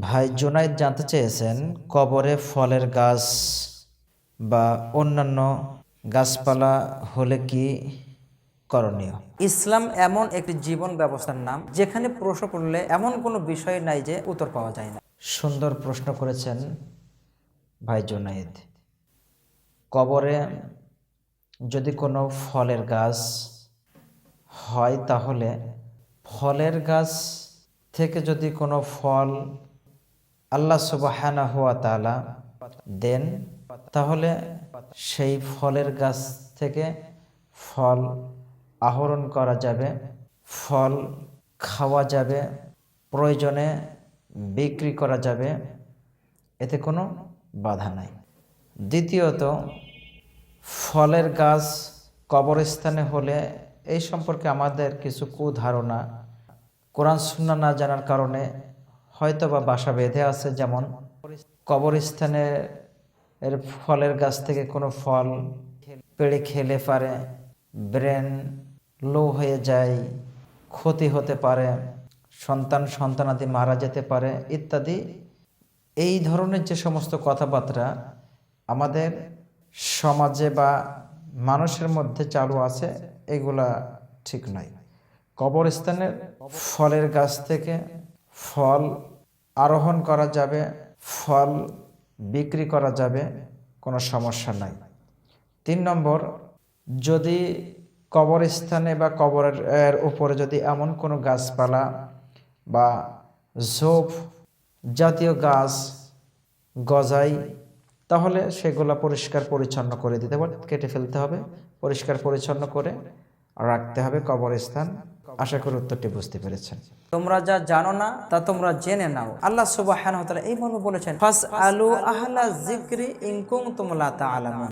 ভাই জুনাইদ জানতে চেয়েছেন কবরে ফলের গাছ বা অন্যান্য গাছপালা হলে কি করণীয়। ইসলাম এমন একটি জীবন ব্যবস্থার নাম যেখানে প্রশ্ন করলে এমন কোনো বিষয় নাই যে উত্তর পাওয়া যায় না। সুন্দর প্রশ্ন করেছেন ভাই জুনাইদ। কবরে যদি কোনো ফলের গাছ হয় তাহলে ফলের গাছ থেকে যদি কোনো ফল আল্লাহ সুবাহানা হুয়া তালা দেন, তাহলে সেই ফলের গাছ থেকে ফল আহরণ করা যাবে, ফল খাওয়া যাবে, প্রয়োজনে বিক্রি করা যাবে, এতে কোনো বাধা নাই। দ্বিতীয়ত, ফলের গাছ কবরস্থানে হলে এই সম্পর্কে আমাদের কিছু কুধারণা, কোরআন সুন্না না জানার কারণে হয়তো বা বাসা বেঁধে আছে, যেমন কবরস্থানে এর ফলের গাছ থেকে কোনো ফল পেড়ে খেলে পারে, ব্রেন লো হয়ে যায়, ক্ষতি হতে পারে, সন্তান সন্তানাদি মারা যেতে পারে, ইত্যাদি। এই ধরনের যে সমস্ত কথাবার্তা আমাদের সমাজে বা মানুষের মধ্যে চালু আছে, এগুলা ঠিক নয়। কবরস্থানের ফলের গাছ থেকে ফল আরোহণ করা যাবে, ফল বিক্রি করা যাবে, কোনো সমস্যা নাই। তিন নম্বর, যদি কবরস্থানে বা কবরের উপরে যদি এমন কোনো গাছপালা বা ঝোপ জাতীয় গাছ গজাই, তাহলে সেগুলো পরিষ্কার পরিচ্ছন্ন করে দিতে হবে কেটে ফেলতে হবে। পরিষ্কার পরিচ্ছন্ন করে রাখতে হবে কবরস্থান। আশা করি উত্তরটি বুঝতে পেরেছেন। তোমরা যা জানো না, তা তোমরা জেনে নাও। আল্লাহ সুবাহ এই বলেছেন আলু জিক্রি ইনকুম তা